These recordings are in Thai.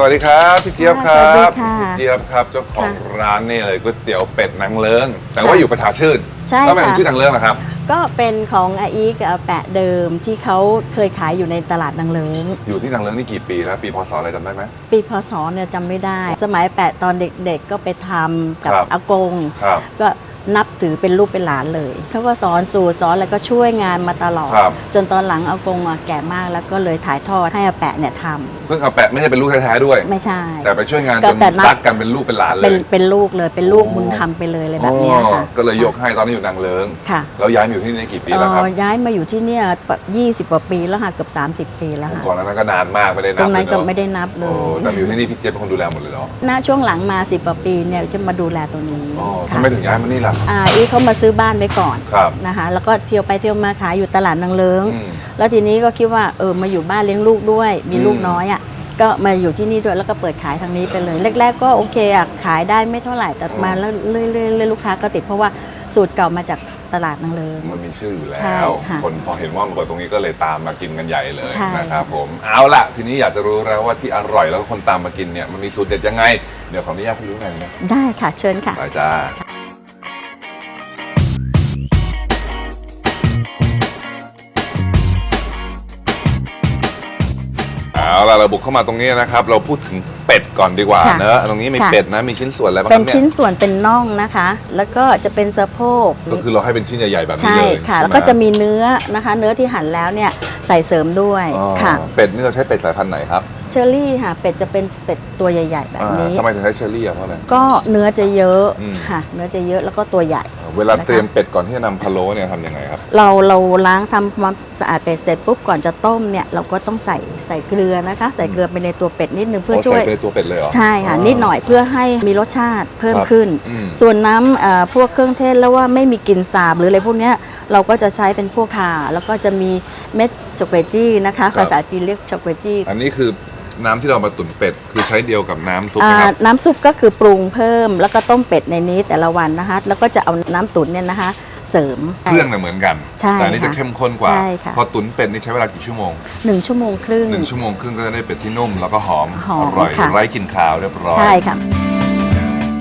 สวัสดีครับพี่เจี๊ยบครัสวับสดีค่ะพี่เจี๊ยบครับเจ้าของค่ะร้านนี่เลยก๋วยเตี๋ยวเป็ดนางเลิงแต่ว่าค่ะอยู่ประชาชื่นใช่แล้วทำไมถึงค่ะ ชื่อนางเลิงล่ะครับ ก็เป็นของอาอีกับอาแปะเดิมที่เขาเคยขายอยู่ในตลาดนางเลิงอยู่ที่นางเลิงนี่กี่ปีแล้วปีพศอะไรจำได้ไหม ปีพศเนี่ยจำไม่ได้ สมัยแปะตอนเด็กๆก็ไปทำกับครับ อากง ครับ ก็ นับถือเป็นลูกเป็นหลานเลยเขาก็สอนสูตรสอนแล้วก็ช่วยงานมาตลอด ครับ จนตอนหลังอากงอะแก่มากแล้วก็เลยถ่ายทอดให้อาแปะเนี่ยทำซึ่งอาแปะไม่ใช่เป็นลูกแท้ๆด้วยไม่ใช่ แต่ไปช่วยงานแต่จนแต่นับ รักกันเป็นลูกเป็นหลานเลเป็นยเป็นลูกเลยเป็นลูกโอ้บุญธรรมไปเลยเลยแบบเนี้ยอ๋อค่ะก็เลยยกให้ตอนนี้อยู่นางเลิงค่ะแล้วย้ายมาอยู่ที่นี่กี่ปีแล้วครับเอ่อย้ายมาอยู่ที่เนี่ย20กว่าปีแล้วค่ะเกือบ30 ปีแล้วค่ะก่อนหนานั้นก็นานมากไม่ได้นับตรงนั้นก็เลยเอะไม่ได้นับเลโอ้ย แต่อยู่ที่นี่พี่เจี๊ยบเป็นคนดูแลหมดเลยเหรอ ณช่วงหลังมาสิบกว่าปีเนี่ยจะมาดูแลตัวนี้อ๋อค่ะทำไมถึงย้ายมานี่ล่ะอ่าอีเขามาซื้อบ้านไว้ก่อนครับ นะคะ แล้วก็เที่ยวไปเที่ยวมาขายอยู่ตลาดนางเลิง อืม แล้วทีนี้ก็คิดว่าเออมาอยู่บ้านเลี้ยงลูกด้วย มีอืมลูกน้อยอะก็มาอยู่ที่นี่ด้วยแล้วก็เปิดขายทางนี้ไปเลยแรก ๆ ก็โอเคอะขายได้ไม่เท่าไหร่แต่มาแล้วเรื่อยๆเรื่อยๆลูกค้าก็ติดเพราะว่าสูตรเก่ามาจากตลาดนางเลิง มันมีชื่ออยู่ใช่แล้วค่ะคนพอเห็นว่ามันเปิดตรงนี้ก็เลยตามมากินกันใหญ่เลยใช่ นะครับผมเอาล่ะ ทีนี้อยากจะรู้แล้วว่าที่อร่อยแล้วก็คนตามมากินเนี่ยมันมีสูตรเด็ดยังไง เดี๋ยวขออนุญาตคุณรู้หน่อยนะได้ค่ะเชิญค่ะ ไปจ้า ล่ะเราบุกเข้ามาตรงนี้นะครับ เราพูดถึงเป็ดก่อนดีกว่าค่ะเนอะตรงนี้มีค่ะ เป็ดนะมีชิ้นส่วนอะไรบ้างคเป็รันบเนี่ชิ้นยส่วนเป็นน่องนะคะ แล้วก็จะเป็นสะโพกก็คือเราให้เป็นชิ้นใหญ่ๆแบบนี้ใช่เลยค่ะ ใช่ไหแล้วก็จะมีเนื้อนะคะ เนื้อที่หั่นแล้วเนี่ย ใส่เสริมด้วยอ๋อค่ะ เป็ดนี่เราใช้เป็ดสายพันธุ์ไหนครับเชอรี่ค่ะ เป็ดจะเป็นเป็ดตัวใหญ่ ๆ แบบนี้ อ่าทำไมถึงใช้เชอรี่อะเพราะอะไร ก็เนื้อจะเยอะอืม ค่ะ เนื้อจะเยอะแล้วก็ตัวใหญ่ เวลานะคะเตรียมเป็ดก่อนที่จะนำพะโล้เนี่ยทำยังไงครับ เราเราล้างทำความสะอาดเป็ดเสร็จปุ๊บก่อนจะต้มเนี่ยเราก็ต้องใส่ใส่เกลือนะคะ ใส่เกลือไปในตัวเป็ดนิดนึงเพื่อโอ้ช่วย ใส่ไปในตัวเป็ดเลยเหรอ ใช่ค่ะ นิดหน่อยเพื่อให้มีรสชาติเพิ่มครับขึ้น อืม ส่วนน้ำเอ่อพวกเครื่องเทศแล้วว่าไม่มีกลิ่นสาบหรืออะไรพวกเนี้ย เราก็จะใช้เป็นพวกข่า แล้วก็จะมีเม็ดช็อกโกแลตจี้นะคะครับภาษาจีนเรียกช็อกโกแลตจี้อันนี้คือน้ำที่เรามาตุ๋นเป็ดคือใช้เดียวกับน้ำซุปอ่านะครับน้ำซุปก็คือปรุงเพิ่ม แล้วก็ต้มเป็ดในนี้แต่ละวันนะคะ แล้วก็จะเอาน้ำตุ๋นเนี่ยนะคะ เสริมเครื่องเนี่ยเหมือนกันใช่แต่อันนี้จะค่ะเข้มข้นกว่าใช่ค่ะพอตุ๋นเป็ดนี่ใช้เวลากี่ชั่วโมงหนึ่งชั่วโมงครึ่งหนึ่งชั่วโมงครึ่งก็จะได้เป็ดที่นุ่มแล้วก็หอมหอมอร่อยค่ะไร้กลิ่นคาวเรียบร้อยใช่ค่ะก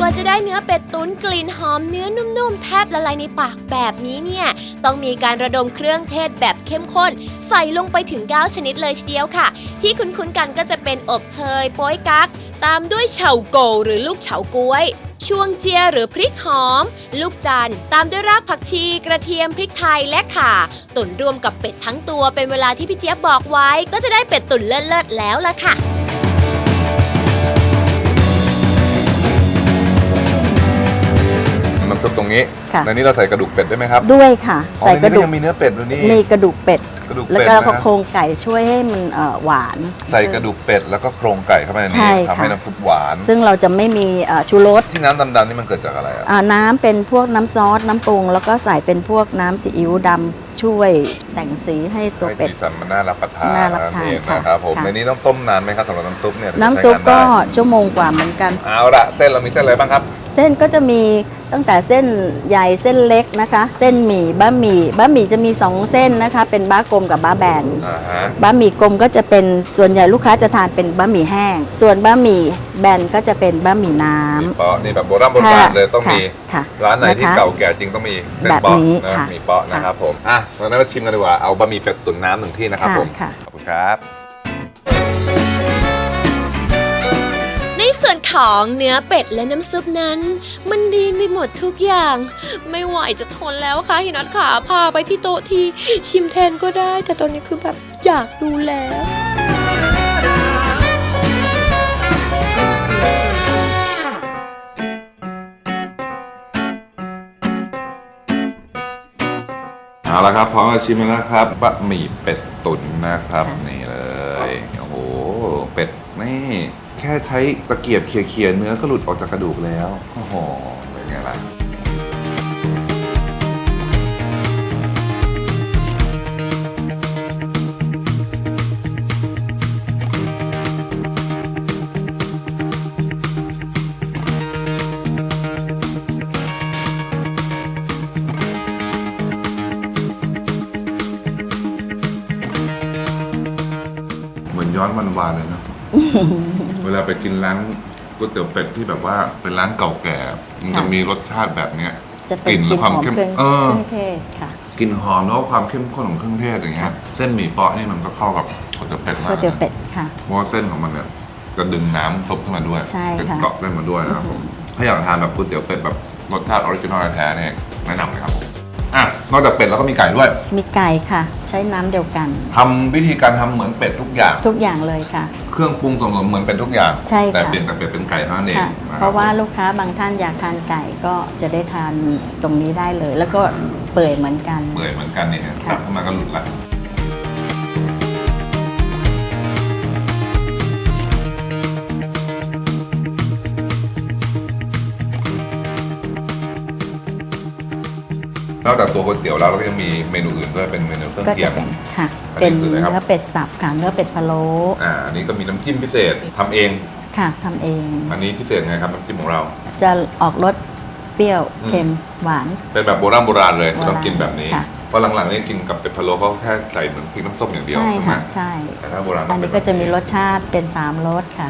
ว่าจะได้เนื้อเป็ดตุ๋นกลิ่นหอมเนื้อนุ่มๆ แทบละลายในปากแบบนี้เนี่ย ต้องมีการระดมเครื่องเทศแบบเข้มข้น ใส่ลงไปถึง 9 ชนิดเลยทีเดียวค่ะ ที่คุ้นๆกันก็จะเป็นอบเชยโป้ยกัก ตามด้วยเฉาโกหรือลูกเฉาก้วยช่วงเจียหรือพริกหอม ลูกจันตามด้วยรากผักชีกระเทียมพริกไทยและข่าตุ๋นรวมกับเป็ดทั้งตัวเป็นเวลาที่พี่เจี๊ยบบอกไว้ ก็จะได้เป็ดตุ๋นเลิศๆแล้วล่ะค่ะ น้ำซุปตรงนี้ค่ะ ในนี้เราใส่กระดูกเป็ดด้วยไหมครับด้วยค่ะ อ๋อใส่ในกระนี้ดูก็กยังมีเนื้อเป็ดด้วยนี่มีกระดูกเป็ด กระดูกแล้วเป็ดก็นะโครงไก่ช่วยให้มันเอ่อหวาน ใส่กระดูกเป็ดแล้วก็โครงไก่เข้าไปในใช่นี้ค่ะทำให้น้ำซุปหวาน ซึ่งเราจะไม่มีเอ่อชูรสที่น้ำดำๆนี่มันเกิดจากอะไรอะอ่าน้ำเป็นพวกน้ำซอส น้ำปรุง แล้วก็ใส่เป็นพวกน้ำซีอิ๊วดำช่วย แต่งสีให้ตัวให้เป็ดสีสันมันน่ารับประทานน่ารับประทานเองค่ะนะครับผมค่ะ ในนี้ต้องต้มนานไหมครับสำหรับน้ำซุปเนี่ยถึงจะน้ำซุปใช้งาก็ได้ชั่วโมงกว่าเหมือนกัน เอาละเส้นเรามีเส้นอะไรบ้างครับ เส้นก็จะมีตั้งแต่เส้นใหญ่เส้นเล็กนะคะ เส้นหมี่บะหมี่บะหมี่จะมี2เส้นนะคะ เป็นบะกลมกับบะแบนอ่าฮะ บะหมี่กลมก็จะเป็นส่วนใหญ่ลูกค้าจะทานเป็นบะหมี่แห้ง ส่วนบะหมี่แบนก็จะเป็นบะหมี่น้ำมีเปาะนี่แบบโบราณโบราณเลยต้องมี ค่ะร้านไหนที่ะคะเก่าแก่จริงต้องมีเส้นแบบเปาะนี้นะค่ะ มีเปาะนะครับผม อะตอนนั้นมาชิมกันดีกว่าเอาบะหมี่เป็ดตุ๋นน้ำหนึ่งที่นะครับค่ะผมค่ะ ขอบคุณครับ ในส่วนของเนื้อเป็ดและน้ำซุปนั้น มันดีไปหมดทุกอย่าง ไม่ไหวจะทนแล้วค่ะฮินัทขาพาไปที่โต๊ะทีชิมแทนก็ได้ แต่ตอนนี้คือแบบอยากดูแล้ว เอาละครับพร้อมมาชิมแล้วนะครับบะหมี่เป็ดตุ๋นนะครับ นี่เลยโอ้โหเป็ดนี่แค่ใช้ตะเกียบเคี่ยๆเนื้อก็หลุดออกจากกระดูกแล้วโอ้โหเป็นไงล่ะ มือนย้อนวันวานเลยเนอะ เวลาไปกินร้านก๋วยเตี๋ยวเป็ดที่แบบว่าเป็นร้านเก่าแก่ มันจะค่ะ มีรสชาติแบบเนี้ย จะกเป็นลิ่นกและลิ่นความหอมเข้มเครื่องเออ เครื่องเทศค่ะกลิ่นหอมแล้วก็ความเข้มข้นของเครื่องเทศอย่างเงี้ย เส้นหมี่เปาะนี่มันก็เข้ากับก๋วยเตี๋ยวเป็ดมากก๋วยเตี๋ยวเป็ดค่ะ เพราะว่าเส้นของมันเนี่ยจะดึงน้ำซุปขึ้นมาด้วยใช่จะค่ะ เกาะเส้นมาด้วยนะครับผมถ้าอยากทานแบบก๋วยเตี๋ยวเป็ดแบบรสชาติออริจินอลแท้ๆเนี่ยแนะนำเลยครับผมอะ นอกจากเป็ดแล้วก็มีไก่ด้วย มีไก่ค่ะ ใช้น้ำเดียวกัน ทำวิธีการทำเหมือนเป็ดทุกอย่าง ทุกอย่างเลยค่ะ เครื่องปรุงส่วนผสมเหมือนเป็ดทุกอย่าง ใช่ค่ะ แต่เปลี่ยนแต่เป็ดเป็นไก่เท่านั้นเองค่ะ นคบเพราะว่าลูกค้าบางท่านอยากทานไก่ก็จะได้ทานตรงนี้ได้เลย แล้วก็เปื่อยเหมือนกัน เปื่อยเหมือนกันเนี่ยค่ะตัดเข้ามาก็หลุดละ นอกจากตัวก๋วยเตี๋ยวแล้วเราก็ยังมีเมนูอื่นด้วยเป็นเมนูเครื่องก็เคียจะง เป็นค่ะ อันนี้เป็นคืออะไรครับ เนื้อเป็ดสับค่ะเนื้อเป็ดพะโล้อ่าอันนี้ก็มีน้ำจิ้มพิเศษทำเอง ค่ะทำเอง อันนี้พิเศษไงครับน้ำจิ้มของเรา จะออกรสเปรี้ยวอืม เค็มหวาน เป็นแบบโบราณโบราณเลยโบราณต้องกินแบบนี้ค่ะ เพราะหลังๆนี่กินกับเป็ดพะโล้ก็แค่ใส่เหมือนพริกน้ำส้มอย่างเดียวใช่ใช่ไหมค่ะ ใช่ แต่ถ้าโบราณต้อัอนงเป็นี้นก็จะมีแบบรสชาติเป็นสามรสค่ะ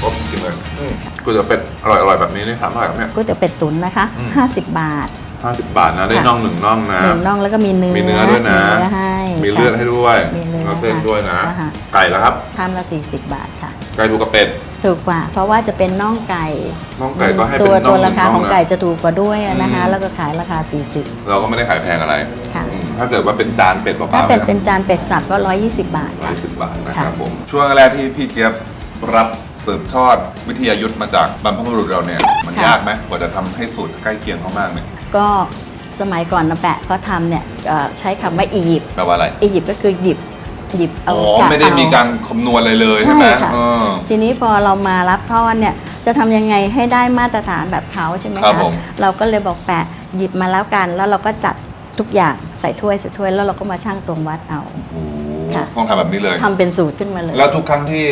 ครบจริงเลยอืมก๋วยเตี๋ยวเป็ดอร่อยอร่อยแบบนี้นี่ถามเท่าไหร่ครับเนี่ย ก๋วยเตี๋ยวเป็ดตุ๋นนะคะ อืม 50 บาท ห้าสิบบาทนะได้ค่ะ น่องหนึ่งน่องนะ หนึ่งน่องแล้วก็มีเนื้อมีเนื้อด้วยนะ มีเนื้อให้ มีเลือดให้ด้วยมีเลือดแล้วเส้นค่ะด้วยนะนะคะไก่แล้วครับ ชามละ40 บาทค่ะ ไก่ถูกกับเป็ด ถูกกว่า เพราะว่าจะเป็นน่องไก่น่องไก่ก็ให้ตัเป็วนน่ตัอวงหนึ่รางคาน่องของนะไก่จะถูกกว่าด้วยนะคะ อืม แล้วก็ขายราคาเราก็ไม่ได้ขายแพงอะไรค่ะ อืมถ้าเกิดว่าเป็นจานเป็ดเป40ถ้าล่าๆเป็นนะเป็นจานเป็ดสับก็ 120 บาทร้อยค่ะสิบบาทนะคค่ะรับผม ช่วงแรกที่พี่เจี๊ยบรับ สืบทอดวิทยายุทธมาจากบรรพบุรุษเราเนี่ย มันค่ะยากไหมกว่าจะทำให้สูตรใกล้เคียงเขามากเนี่ยก็สมัยก่อนนะแปะก็ทำเนี่ยเอ่อใช้คำว่าอียิปต์แปลว่าอะไร อียิปต์ก็คือหยิบหยิบอ๋เอาอกะไม่ได้เอมีการคำนวณอะไรเลยใช่ใช่ไหมค่ะ เออ ทีนี้พอเรามารับทอดเนี่ยจะทำยังไงให้ได้มาตรฐานแบบเขาใช่ไหมครับคะผม เราก็เลยบอกแปะหยิบมาแล้วกัน แล้วเราก็จัดทุกอย่างใส่ถ้วยใส่ถ้วยแล้วเราก็มาชั่งตวงวัดเอา โอ้โหค่ะ ต้องทำแบบนี้เลย ทำเป็นสูตรขึ้นมาเลย แล้วทุกครั้งที่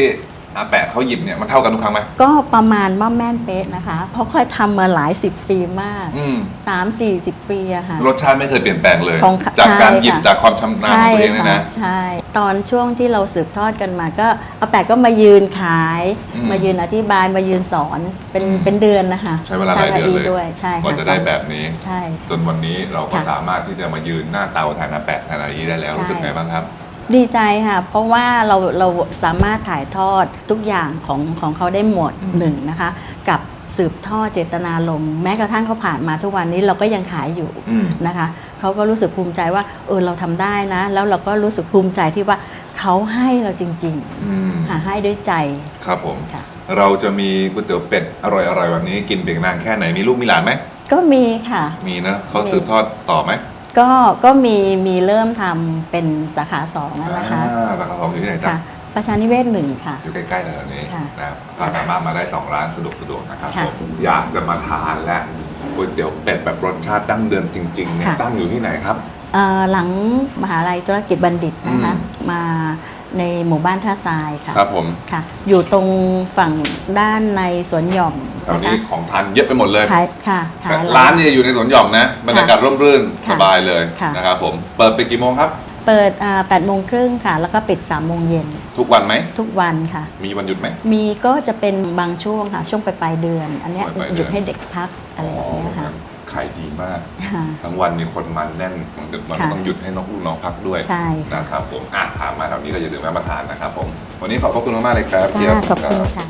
อาแปะเขาหยิบเนี่ยมันเท่ากันทุกครั้งไหมก็ประมาณว่าแม่นเป๊ะนะคะ เพราะค่อยทำมาหลายสิบปีมากอืมสามสี่สิบปีอะค่ะ รสชาติไม่เคยเปลี่ยนแปลงเลย ของจากการใช่หยิบค่ะ จากความชำนาญของตัวเองเนี่ยนะ ใช่ ตอนช่วงที่เราสืบทอดกันมาก็อาแปะก็มายืนขาย อืมมายืนอธิบายมายืนสอนเป็นอืม เป็นเดือนนะคะใช้เวลาหลายเดือนเลยด้วยใช่กว่าค่จะได้แบบนี้ ใช่ จนวันนี้เราก็ค่ะสามารถที่จะมายืนหน้าเตาแทนอาแปะแทนอายีได้แล้วใช่ รู้สึกไงบ้างครับ ดีใจค่ะ เพราะว่าเราเราสามารถถ่ายทอดทุกอย่างของของเขาได้หมดหนึ่งนะคะ กับสืบทอดเจตนารมณ์แม้กระทั่งเขาผ่านมาทุกวันนี้เราก็ยังขายอยู่อืมนะคะเขาก็รู้สึกภูมิใจว่าเออเราทำได้นะ แล้วเราก็รู้สึกภูมิใจที่ว่าเขาให้เราจริงอืมๆค่ะให้ด้วยใจครับผมค่ะเราจะมีก๋วยเตี๋ยวเป็ดอร่อยๆแบบนี้กินเปียกนานแค่ไหนมีลูกมีหลานไหมก็มีค่ะ มีนะเขามีสืบทอดต่อไหม ก็ก็มีมีเริ่มทำเป็นสาขาสองแล้วนะคะ อ่าราคาทองอยู่ที่ไหนจ๊ะค่ะประชานิเวศหนึ่งค่ะ อยู่ใกล้ๆแถวๆนี้ค่ะนะครับสามารถมาได้สองร้านสะดวกสะดวกๆนะครับค่ะผมอยากจะมาทานและก๋วยเตี๋ยวเป็ดแบบรสชาติดั้งเดิมจริงๆเนี่ยค่ะ ตั้งอยู่ที่ไหนครับ เอ่อหลังมหาลัยธุรกิจบัณฑิตนะคะ อืมมาในหมู่บ้านท่าทรายค่ะครับผม ค่ะ อยู่ตรงฝั่งด้านในสวนหย่อมแถวนะนี้คะของทานเยอะไปหมดเลยขายค่ะขายร้านเนี่ยอยู่ในสวนหย่อมนะบรรยากาศร่มรื่นสค่ะบายเลยค่ะนะครับผมเปิดไปกี่โมงครับ เปิดแปดโมงครึ่งค่ะ แล้วก็ปิด3ามโมงเย็น ทุกวันไหม ทุกวันค่ะ มีวันหยุดไหม มีก็จะเป็นบางช่วงค่ะ ช่วงปลายปลายๆเดือน อันเนี้ยปลายๆเดือนหยุดให้เด็กพักอะไรแบบเนี้ยค่ะขายดีมากค่ะทั้งวันมีคนมันแน่นมันก็มันก็ค่ะต้องหยุดให้นกลูกน้องพักด้วยใช่ค่ะนะครับผมอะผ่านมาแถวนี้ก็อย่าลืมแวะมาทานนะครับผม วันนี้ขอบพระคุณมากๆเลยครับเจี๊ยบค่ะขอบคุณค่ะ